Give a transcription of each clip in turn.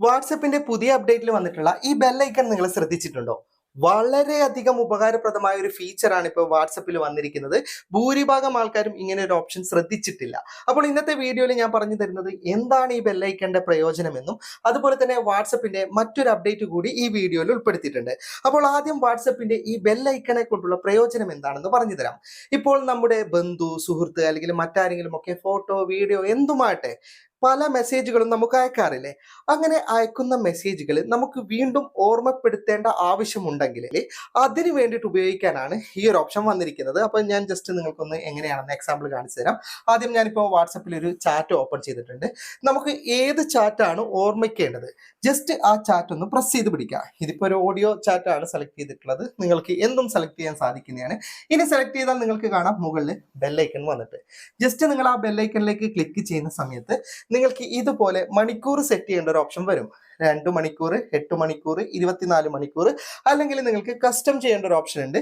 വാട്സപ്പിന്റെ പുതിയ അപ്ഡേറ്റിൽ വന്നിട്ടുള്ള ഈ ബെല്ലൈക്കൺ നിങ്ങൾ ശ്രദ്ധിച്ചിട്ടുണ്ടോ? വളരെയധികം ഉപകാരപ്രദമായ ഒരു ഫീച്ചറാണ് ഇപ്പോൾ വാട്സപ്പിൽ വന്നിരിക്കുന്നത്. ഭൂരിഭാഗം ആൾക്കാരും ഇങ്ങനെ ഒരു ഓപ്ഷൻ ശ്രദ്ധിച്ചിട്ടില്ല. അപ്പോൾ ഇന്നത്തെ വീഡിയോയിൽ ഞാൻ പറഞ്ഞു തരുന്നത് എന്താണ് ഈ ബെല്ലൈക്കന്റെ പ്രയോജനമെന്നും അതുപോലെ തന്നെ വാട്സപ്പിന്റെ മറ്റൊരു അപ്ഡേറ്റ് കൂടി ഈ വീഡിയോയിൽ ഉൾപ്പെടുത്തിയിട്ടുണ്ട്. അപ്പോൾ ആദ്യം വാട്സപ്പിന്റെ ഈ ബെല്ലൈക്കണെ കൊണ്ടുള്ള പ്രയോജനം എന്താണെന്ന് പറഞ്ഞു തരാം. ഇപ്പോൾ നമ്മുടെ ബന്ധു സുഹൃത്ത് അല്ലെങ്കിൽ മറ്റാരെങ്കിലും ഒക്കെ ഫോട്ടോ വീഡിയോ എന്തുമാട്ടെ പല മെസ്സേജുകളും നമുക്ക് അയക്കാറില്ലേ? അങ്ങനെ അയക്കുന്ന മെസ്സേജുകൾ നമുക്ക് വീണ്ടും ഓർമ്മപ്പെടുത്തേണ്ട ആവശ്യമുണ്ടെങ്കിൽ അതിന് വേണ്ടിയിട്ട് ഉപയോഗിക്കാനാണ് ഈ ഒരു ഓപ്ഷൻ വന്നിരിക്കുന്നത്. അപ്പോൾ ഞാൻ ജസ്റ്റ് നിങ്ങൾക്കൊന്ന് എങ്ങനെയാണെന്ന് എക്സാമ്പിൾ കാണിച്ചു തരാം. ആദ്യം ഞാനിപ്പോൾ വാട്സപ്പിൽ ഒരു ചാറ്റ് ഓപ്പൺ ചെയ്തിട്ടുണ്ട്. നമുക്ക് ഏത് ചാറ്റാണ് ഓർമ്മിക്കേണ്ടത്? ജസ്റ്റ് ആ ചാറ്റ് ഒന്ന് പ്രസ് ചെയ്ത് പിടിക്കുക. ഇതിപ്പോൾ ഒരു ഓഡിയോ ചാറ്റാണ് സെലക്ട് ചെയ്തിട്ടുള്ളത്. നിങ്ങൾക്ക് എന്തും സെലക്ട് ചെയ്യാൻ സാധിക്കുന്നതാണ്. ഇനി സെലക്ട് ചെയ്താൽ നിങ്ങൾക്ക് കാണാം മുകളിൽ ബെല്ലൈക്കൺ വന്നിട്ട്. ജസ്റ്റ് നിങ്ങൾ ആ ബെല്ലൈക്കണിലേക്ക് ക്ലിക്ക് ചെയ്യുന്ന സമയത്ത് നിങ്ങൾക്ക് ഇതുപോലെ മണിക്കൂർ സെറ്റ് ചെയ്യേണ്ട ഒരു ഓപ്ഷൻ വരും. രണ്ട് മണിക്കൂർ എട്ട് മണിക്കൂർ ഇരുപത്തിനാല് മണിക്കൂർ അല്ലെങ്കിൽ നിങ്ങൾക്ക് കസ്റ്റം ചെയ്യേണ്ട ഒരു ഓപ്ഷൻ ഉണ്ട്.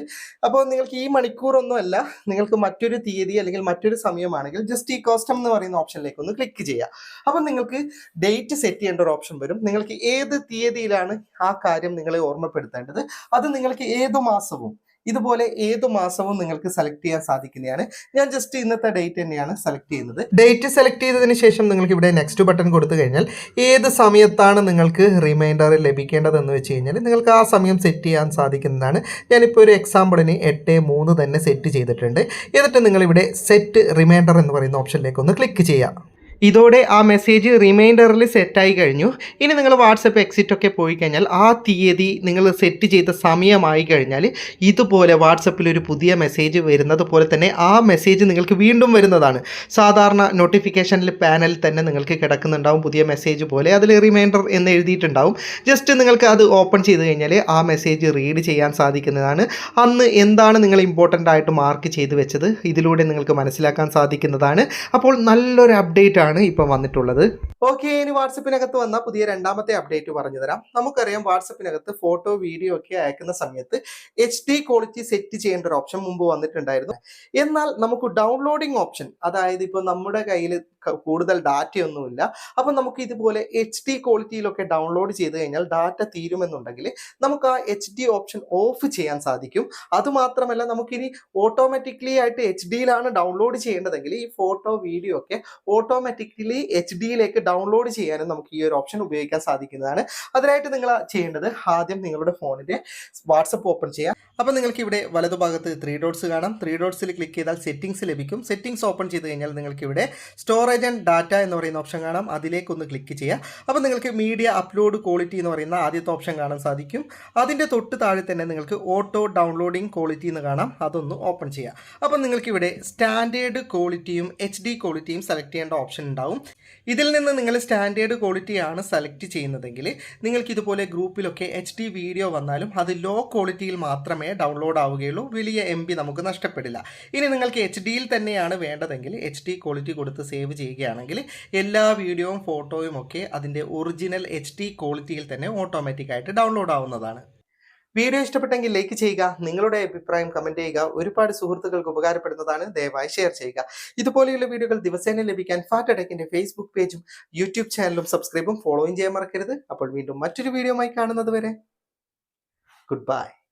അപ്പോൾ നിങ്ങൾക്ക് ഈ മണിക്കൂറൊന്നും അല്ല നിങ്ങൾക്ക് മറ്റൊരു തീയതി അല്ലെങ്കിൽ മറ്റൊരു സമയമാണെങ്കിൽ ജസ്റ്റ് ഈ കസ്റ്റം എന്ന് പറയുന്ന ഓപ്ഷനിലേക്ക് ഒന്ന് ക്ലിക്ക് ചെയ്യുക. അപ്പം നിങ്ങൾക്ക് ഡേറ്റ് സെറ്റ് ചെയ്യേണ്ട ഒരു ഓപ്ഷൻ വരും. നിങ്ങൾക്ക് ഏത് തീയതിയിലാണ് ആ കാര്യം നിങ്ങളെ ഓർമ്മപ്പെടുത്തേണ്ടത്? അത് നിങ്ങൾക്ക് ഏത് മാസവും ഇതുപോലെ ഏത് മാസവും നിങ്ങൾക്ക് സെലക്ട് ചെയ്യാൻ സാധിക്കുന്നതാണ്. ഞാൻ ജസ്റ്റ് ഇന്നത്തെ ഡേറ്റ് തന്നെയാണ് സെലക്ട് ചെയ്യുന്നത്. ഡേറ്റ് സെലക്ട് ചെയ്തതിന് ശേഷം നിങ്ങൾക്ക് ഇവിടെ നെക്സ്റ്റ് ബട്ടൺ കൊടുത്തു കഴിഞ്ഞാൽ ഏത് സമയത്താണ് നിങ്ങൾക്ക് റിമൈൻഡർ ലഭിക്കേണ്ടതെന്ന് വെച്ച് കഴിഞ്ഞാൽ നിങ്ങൾക്ക് ആ സമയം സെറ്റ് ചെയ്യാൻ സാധിക്കുന്നതാണ്. ഞാനിപ്പോൾ ഒരു എക്സാമ്പിളിന് എട്ട് മൂന്ന് തന്നെ സെറ്റ് ചെയ്തിട്ടുണ്ട്. എന്നിട്ട് നിങ്ങളിവിടെ സെറ്റ് റിമൈൻഡർ എന്ന് പറയുന്ന ഓപ്ഷനിലേക്ക് ഒന്ന് ക്ലിക്ക് ചെയ്യാം. ഇതോടെ ആ മെസ്സേജ് റിമൈൻഡറിൽ സെറ്റായി കഴിഞ്ഞു. ഇനി നിങ്ങൾ വാട്സപ്പ് എക്സിറ്റ് ഒക്കെ പോയി കഴിഞ്ഞാൽ ആ തീയതി നിങ്ങൾ സെറ്റ് ചെയ്ത സമയമായി കഴിഞ്ഞാൽ ഇതുപോലെ വാട്സപ്പിൽ ഒരു പുതിയ മെസ്സേജ് വരുന്നത് പോലെ തന്നെ ആ മെസ്സേജ് നിങ്ങൾക്ക് വീണ്ടും വരുന്നതാണ്. സാധാരണ നോട്ടിഫിക്കേഷനിൽ പാനലിൽ തന്നെ നിങ്ങൾക്ക് കിടക്കുന്നുണ്ടാവും പുതിയ മെസ്സേജ് പോലെ. അതിൽ റിമൈൻഡർ എന്ന് എഴുതിയിട്ടുണ്ടാവും. ജസ്റ്റ് നിങ്ങൾക്ക് അത് ഓപ്പൺ ചെയ്ത് കഴിഞ്ഞാൽ ആ മെസ്സേജ് റീഡ് ചെയ്യാൻ സാധിക്കുന്നതാണ്. അന്ന് എന്താണ് നിങ്ങൾ ഇമ്പോർട്ടന്റ് ആയിട്ട് മാർക്ക് ചെയ്ത് വെച്ചത്? ഇതിലൂടെ നിങ്ങൾക്ക് മനസ്സിലാക്കാൻ സാധിക്കുന്നതാണ്. അപ്പോൾ നല്ലൊരു അപ്ഡേറ്റ് ആണ് ഇപ്പോൾ വന്നിട്ടുള്ളത്. ഓക്കെ ഇനി വാട്സപ്പിനകത്ത് വന്ന പുതിയ രണ്ടാമത്തെ അപ്ഡേറ്റ് പറഞ്ഞു തരാം. നമുക്കറിയാം വാട്സപ്പിനകത്ത് ഫോട്ടോ വീഡിയോ ഒക്കെ അയക്കുന്ന സമയത്ത് എച്ച് ഡി ക്വാളിറ്റി സെറ്റ് ചെയ്യേണ്ട ഒരു ഓപ്ഷൻ മുമ്പ് വന്നിട്ടുണ്ടായിരുന്നു. എന്നാൽ നമുക്ക് ഡൗൺലോഡിംഗ് ഓപ്ഷൻ അതായത് ഇപ്പോൾ നമ്മുടെ കയ്യിൽ കൂടുതൽ ഡാറ്റയൊന്നുമില്ല അപ്പം നമുക്ക് ഇതുപോലെ എച്ച് ഡി ക്വാളിറ്റിയിലൊക്കെ ഡൗൺലോഡ് ചെയ്ത് കഴിഞ്ഞാൽ ഡാറ്റ തീരുമെന്നുണ്ടെങ്കിൽ നമുക്ക് ആ എച്ച് ഡി ഓപ്ഷൻ ഓഫ് ചെയ്യാൻ സാധിക്കും. അതുമാത്രമല്ല നമുക്കിനി ഓട്ടോമാറ്റിക്കലി ആയിട്ട് എച്ച് ഡിയിലാണ് ഡൗൺലോഡ് ചെയ്യേണ്ടതെങ്കിൽ ഈ ഫോട്ടോ വീഡിയോ ഒക്കെ ഓട്ടോമാറ്റിക്കലി എച്ച് ഡിയിലേക്ക് ഡൗൺലോഡ് ചെയ്യാനും നമുക്ക് ഈ ഒരു ഓപ്ഷൻ ഉപയോഗിക്കാൻ സാധിക്കുന്നതാണ്. അതിനായിട്ട് നിങ്ങൾ ചെയ്യേണ്ടത് ആദ്യം നിങ്ങളുടെ ഫോണിന്റെ വാട്സപ്പ് ഓപ്പൺ ചെയ്യാം. അപ്പോൾ നിങ്ങൾക്ക് ഇവിടെ വലതുഭാഗത്ത് ത്രീ ഡോട്ട്സ് കാണാം. ത്രീ ഡോട്ട്സിൽ ക്ലിക്ക് ചെയ്താൽ സെറ്റിംഗ്സ് ലഭിക്കും. സെറ്റിംഗ്സ് ഓപ്പൺ ചെയ്ത് കഴിഞ്ഞാൽ നിങ്ങൾക്ക് ഇവിടെ സ്റ്റോറേജ് ആൻഡ് ഡാറ്റ എന്ന് പറയുന്ന ഓപ്ഷൻ കാണാം. അതിലേക്കൊന്ന് ക്ലിക്ക് ചെയ്യുക അപ്പോൾ നിങ്ങൾക്ക് മീഡിയ അപ്ലോഡ് ക്വാളിറ്റി എന്ന് പറയുന്ന ആദ്യത്തെ ഓപ്ഷൻ കാണാൻ സാധിക്കും. അതിന്റെ തൊട്ട് താഴെ തന്നെ നിങ്ങൾക്ക് ഓട്ടോ ഡൗൺലോഡിംഗ് ക്വാളിറ്റി എന്ന് കാണാം. അതൊന്ന് ഓപ്പൺ ചെയ്യുക അപ്പോൾ നിങ്ങൾക്ക് ഇവിടെ സ്റ്റാൻഡേർഡ് ക്വാളിറ്റിയും എച്ച് ഡി ക്വാളിറ്റിയും സെലക്ട് ചെയ്യേണ്ട ഓപ്ഷൻ ഉണ്ടാവും. ഇതിൽ നിന്ന് നിങ്ങൾ സ്റ്റാൻഡേർഡ് ക്വാളിറ്റിയാണ് സെലക്ട് ചെയ്യുന്നതെങ്കിൽ നിങ്ങൾക്ക് ഇതുപോലെ ഗ്രൂപ്പിലൊക്കെ എച്ച് ഡി വീഡിയോ വന്നാലും അത് ലോ ക്വാളിറ്റിയിൽ മാത്രമേ ഡൗൺലോഡ് ആവുകയുള്ളൂ. വലിയ എം നമുക്ക് നഷ്ടപ്പെടില്ല. ഇനി നിങ്ങൾക്ക് എച്ച് ഡിയിൽ തന്നെയാണ് വേണ്ടതെങ്കിൽ എച്ച് ഡി ക്വാളിറ്റി കൊടുത്ത് സേവ് ചെയ്യുകയാണെങ്കിൽ എല്ലാ വീഡിയോയും ഫോട്ടോയും ഒക്കെ അതിന്റെ ഒറിജിനൽ എച്ച് ഡി ക്വാളിറ്റിയിൽ തന്നെ ഓട്ടോമാറ്റിക്കായിട്ട് ഡൗൺലോഡ് ആവുന്നതാണ്. വീഡിയോ ഇഷ്ടപ്പെട്ടെങ്കിൽ ലൈക്ക് ചെയ്യുക നിങ്ങളുടെ അഭിപ്രായം കമന്റ് ചെയ്യുക ഒരുപാട് സുഹൃത്തുക്കൾക്ക് ഉപകാരപ്പെടുന്നതാണ്. ദയവായി ഷെയർ ചെയ്യുക. ഇതുപോലെയുള്ള വീഡിയോകൾ ദിവസേന ലഭിക്കാൻ ഫാറ്റ് അടക്കിന്റെ ഫേസ്ബുക്ക് പേജും യൂട്യൂബ് ചാനലും സബ്സ്ക്രൈബും ഫോളോയും ചെയ്യാൻ മറക്കരുത്. അപ്പോൾ വീണ്ടും മറ്റൊരു വീഡിയോയുമായി കാണുന്നത് വരെ ഗുഡ് ബൈ